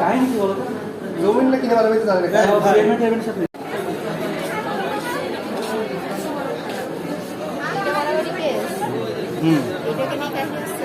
কাহিনী কি চেয়ারম্যান চেয়ারম্যানের সাথে মারামারি কেস এটাকে নিয়ে কাহিনী হচ্ছে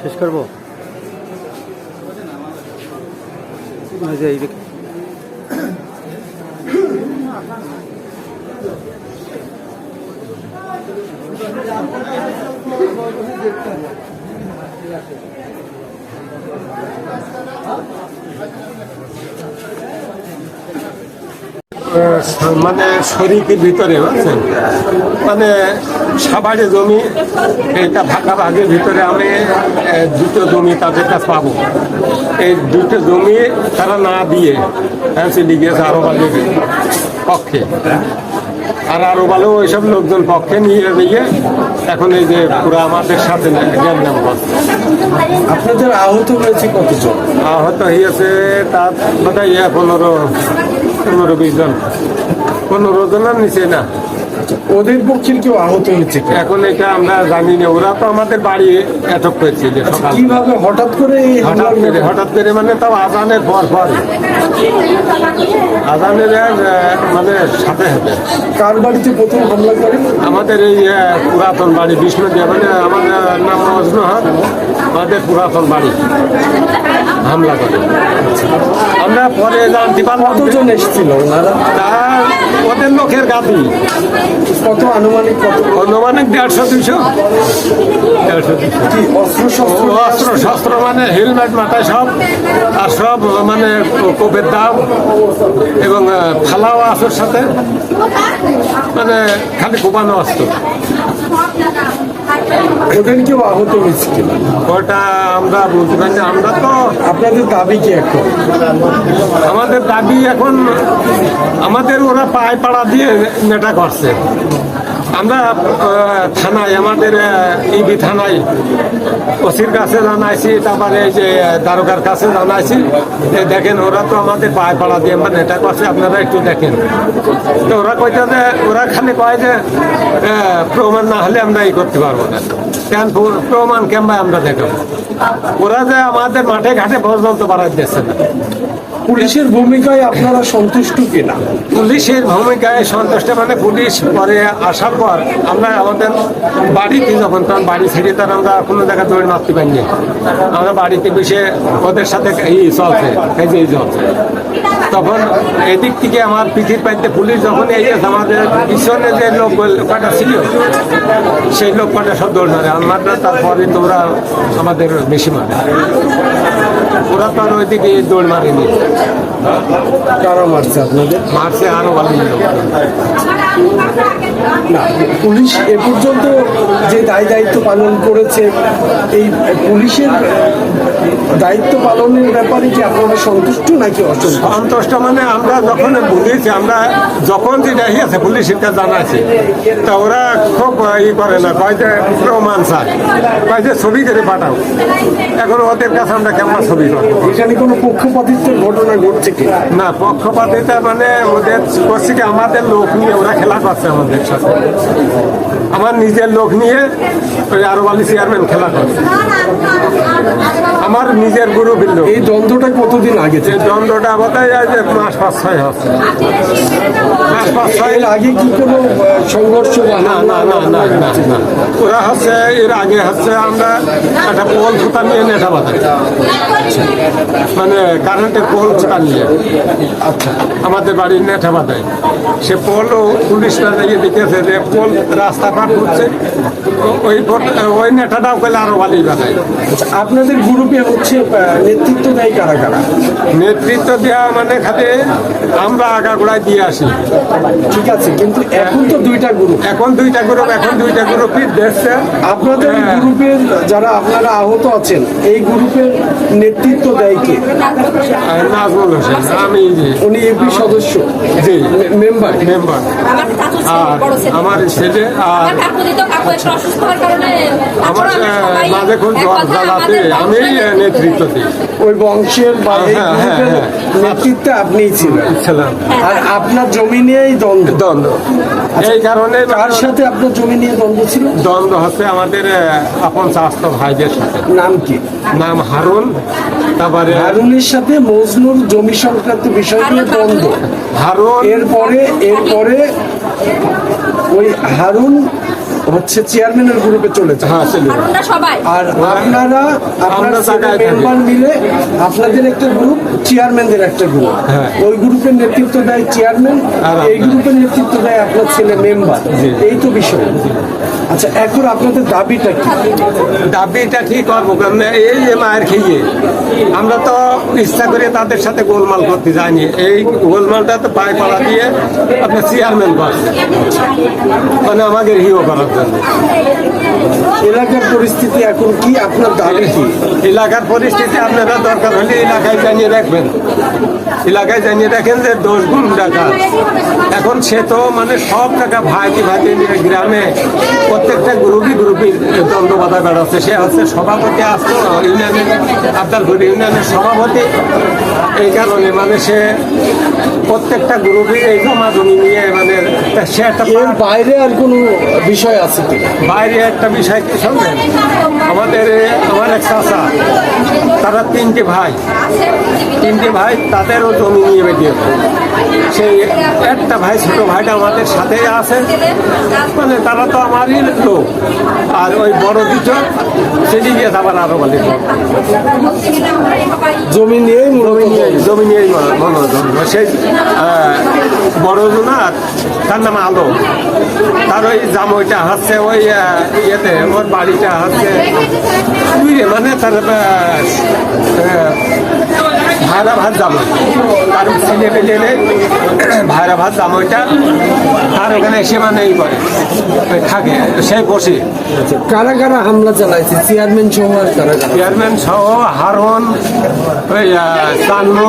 শেষ করব এই যে এই- মানে শরীরের ভিতরে, বুঝছেন? মানে সাবারে জমি এটা ভাগা ভাগের ভিতরে আমি দুটো জমি তাদের কাছে পাবো। এই দুটো জমি তারা না দিয়ে চলে গিয়েছে আরও ভালো পক্ষে। আর আরও ভালো ওইসব লোকজন পক্ষে নিয়ে নিয়ে এখন এই যে পুরো আমাদের সাথে নাম করছে আপনাদের আহত হয়েছে কতজন? আহত হয়েছে তার বোধ হয় ইয়ে পনেরো পনেরো বিশ জন। পনেরো জনের নিচে না। ওদের পক্ষের কেউ আহত হয়েছে। এখন এটা আমরা জানি না ওরা তো আমাদের বাড়ি অ্যাটক করেছিল কীভাবে হঠাৎ করে এই হঠাৎ করে হঠাৎ করে মানে তাও আজানের পর পর। আজানের মানে সাথে সাথে কার বাড়িতে প্রথম হামলা করে? আমাদের এই পুরাতন বাড়ি বিষ্ণু দিয়ে মানে আমাদের নাম মজনুহাট আমাদের পুরাতন বাড়ি। হামলা করে। আমরা পরে জানতে পারলাম কতজন এসেছিল ওনারা? তা ওদের লোকের গাদি কত আনুমানিক কত? অনুমানিক দেড়শো দুশো দেড়শো দুশো অস্ত্র শস্ত্র মানে হেলমেট মাথায় সব। আর সব মানে কোপের দাম এবং থালাও আছে ওর সাথে। মানে খালি কোপানো অস্ত্র। ওদের কেউ আহত হয়েছে কিনা ওটা আমরা বলতে পারছি, আমরা তো আপনাদের দাবি কি এখন? আমাদের দাবি এখন আমাদের ওরা পায়ে পাড়া দিয়ে নেটা করছে। আমরা থানায়, আমাদের ইবি থানায়, ওসির কাছে জানাইছি, তারপরে এই যে দারোগার কাছে জানাইছি দেখেন, ওরা তো আমাদের পায়ে পাড়া দিয়ে মানে এটা করছে আপনারা একটু দেখেন। তো ওরা কইতে যে, ওরা খালি কয় যে প্রমাণ না হলে আমরা এই করতে পারব না। কেন প্র- প্রমাণ কেমন আমরা দেখাবো? ওরা যে আমাদের মাঠে ঘাটে পর্যন্ত বাড়াই দিচ্ছে না পুলিশের ভূমিকায় আপনারা সন্তুষ্ট কিনা? পুলিশের ভূমিকায় সন্তুষ্ট মানে পুলিশ পরে আসার পর আমরা আমাদের বাড়িতে যখন তখন বাড়ি ছেড়ে তার আমরা কোনো জায়গায় দৌড় মারতে পারিনি। আমরা বাড়িতে বসে ওদের সাথে এই চলছে এই চলছে। তখন এদিক থেকে আমার পিঠির পাইতে পুলিশ যখন এই আমাদের পিছনে যে লোক কটা ছিল, সেই লোক কটা সব দৌড় মারে আমরা তারপরে তোমরা আমাদের বেশি মারে ওরা তো আর ওইদিকে দৌড় মারেনি কারা মারছে আপনাদের মারছে আরও ভালো লোক না পুলিশ এ পর্যন্ত যে দায় দায়িত্ব পালন করেছে এই পুলিশের দায়িত্ব পালনের ব্যাপারে কি আপনারা সন্তুষ্ট নাকি অসন্তুষ্ট? সন্তুষ্ট মানে আমরা যখন বুঝেছি আমরা যখন যেটা আছে পুলিশ এটা জানাচ্ছি তা ওরা খুব ই করে না কয় যে প্রমাণ চায় কয় যে ছবি করে পাঠাও। এখন ওদের কাছে আমরা কেমন ছবি করব এখানে কোনো পক্ষপাতিত্বের ঘটনা ঘটছে কি? না পক্ষপাতিতা মানে ওদের করছে কি আমাদের লোক নিয়ে ওরা খেলা করছে আমাদের। সাথে। আমার নিজের লোক নিয়ে ওই আরও বালি চেয়ারম্যান খেলা করছে আমার নিজের গ্রুপের লোক। এই দ্বন্দ্বটা কতদিন আগে যে দ্বন্দ্বটা যে মাস পাঁচ ছয় হচ্ছে। মাস পাঁচ ছয় আগে কি কোনো সংঘর্ষ না না না না না না। ওরা হচ্ছে এর আগে হচ্ছে আমরা একটা পোল ফুটা নিয়ে নেশা বাঁধাই মানে কারেন্টের পোল ফুটা নিয়ে। আচ্ছা। আমাদের বাড়ির নেঠা বাঁধাই সে পোলও পুলিশরা দেখে দেখেছে যে পোল রাস্তা পার করছে ওই ওই নেঠাটাও করলে আরও বালি বাঁধাই আপনাদের গ্রুপে হচ্ছে নেতৃত্ব দেয় কারা কারা? নেতৃত্ব দেওয়া মানে খাতে আমরা আগাগোড়ায় দিয়ে আসি। ঠিক আছে কিন্তু এখন তো দুইটা গ্রুপ এখন দুইটা গ্রুপ এখন দুইটা গ্রুপই দেখছে। আপনাদের হ্যাঁ। গ্রুপের যারা আপনারা আহত আছেন এই গ্রুপের নেতৃত্ব দেয় কে? নাজমুল হোসেন আমি উনি এপি সদস্য জি। মেম্বার মেম্বার আর। আমার ছেলে আর আমার মাঝে এক জ্বালাতে আমাদের আমি নেতৃত্ব দিই। ওই বংশের হ্যাঁ, হ্যাঁ, হ্যাঁ। নেতৃত্বে আপনিই ছিলেন। আর আপনার জমি নিয়েই দ্বন্দ্ব। দ্বন্দ্ব। এই কারণে কার সাথে আপনার জমি নিয়ে দ্বন্দ্ব ছিল? দ্বন্দ্ব হচ্ছে আমাদের আপন স্বাস্থ্য ভাইদের সাথে। নাম কি? নাম হারুন তারপরে হারুনের সাথে মজনুর জমি সংক্রান্ত বিষয় নিয়ে দ্বন্দ্ব। হারুন। এরপরে এরপরে ওই হারুন হচ্ছে চেয়ারম্যানের গ্রুপে চলেছে। হ্যাঁ আমরা আর আপনারা আপনার মেম্বার মিলে আপনাদের একটা গ্রুপ চেয়ারম্যানদের একটা গ্রুপ হ্যাঁ। ওই গ্রুপের নেতৃত্ব দেয় চেয়ারম্যান আর এই গ্রুপের নেতৃত্ব দেয় আপনার ছেলে মেম্বার। এই তো বিষয়। আচ্ছা এখন আপনাদের দাবিটা কি? দাবিটা ঠিক করব? কারণ এই যে মায়ের খেয়ে আমরা তো ইচ্ছা করে তাদের সাথে গোলমাল করতে যাইনি এই গোলমালটা তো পায়ে পাড়া দিয়ে আপনার চেয়ারম্যান করছে মানে আমাদের হিও করার জন্য। এলাকার পরিস্থিতি এখন কি? আপনার দাবি কি? এলাকার পরিস্থিতি আপনারা দরকার হলে এলাকায় জানিয়ে রাখবেন। এলাকায় জানিয়ে রাখেন যে দশ গুণ টাকা এখন সে তো মানে সব টাকা ভাইটি ভাইটি নিয়ে গ্রামে প্রত্যেকটা গ্রুপই গ্রুপই দ্বন্দ্ব বাধা বেড়াচ্ছে। সে হচ্ছে সভাপতি আসতো ইউনিয়নের আবদালপুর ইউনিয়নের সভাপতি। এই কারণে মানে সে প্রত্যেকটা গ্রুপই এই জমা জমি নিয়ে মানে সে একটা বাইরে আর কোনো বিষয় আছে? বাইরে একটা বিষয় কি শুনবেন আমাদের আমার এক চাচা তারা তিনটে ভাই। তিনটে ভাই তাদেরও জমি নিয়ে বেরিয়ে সেই একটা ভাই ছোট ভাইটা আমাদের সাথে আছে। মানে তারা তো আমারই লোক। আর ওই বড় দুটো সেদিকে আবার আরও বলে জমি নিয়েই জমি নিয়ে জমি নিয়েই মনো- মনোরঞ্জন। সেই আহ, বড় জোনার তার নাম আলো। তার ওই জামইটা হাসছে ওই ইয়েতে ওর বাড়িটা দুইরে মানে তার ভাইরা ভাত জামো। তার ছেলে পেলে নেই ভাইরা ভাত জামোটা তার ওখানে এসে মানে এই করে থাকে সে বসে। কারা কারা হামলা চালাইছে? চেয়ারম্যান সহ চেয়ারম্যান সহ হারন ওই চান্নু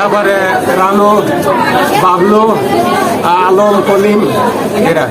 তারপরে রানু বাবলু আলম কলিম এরা।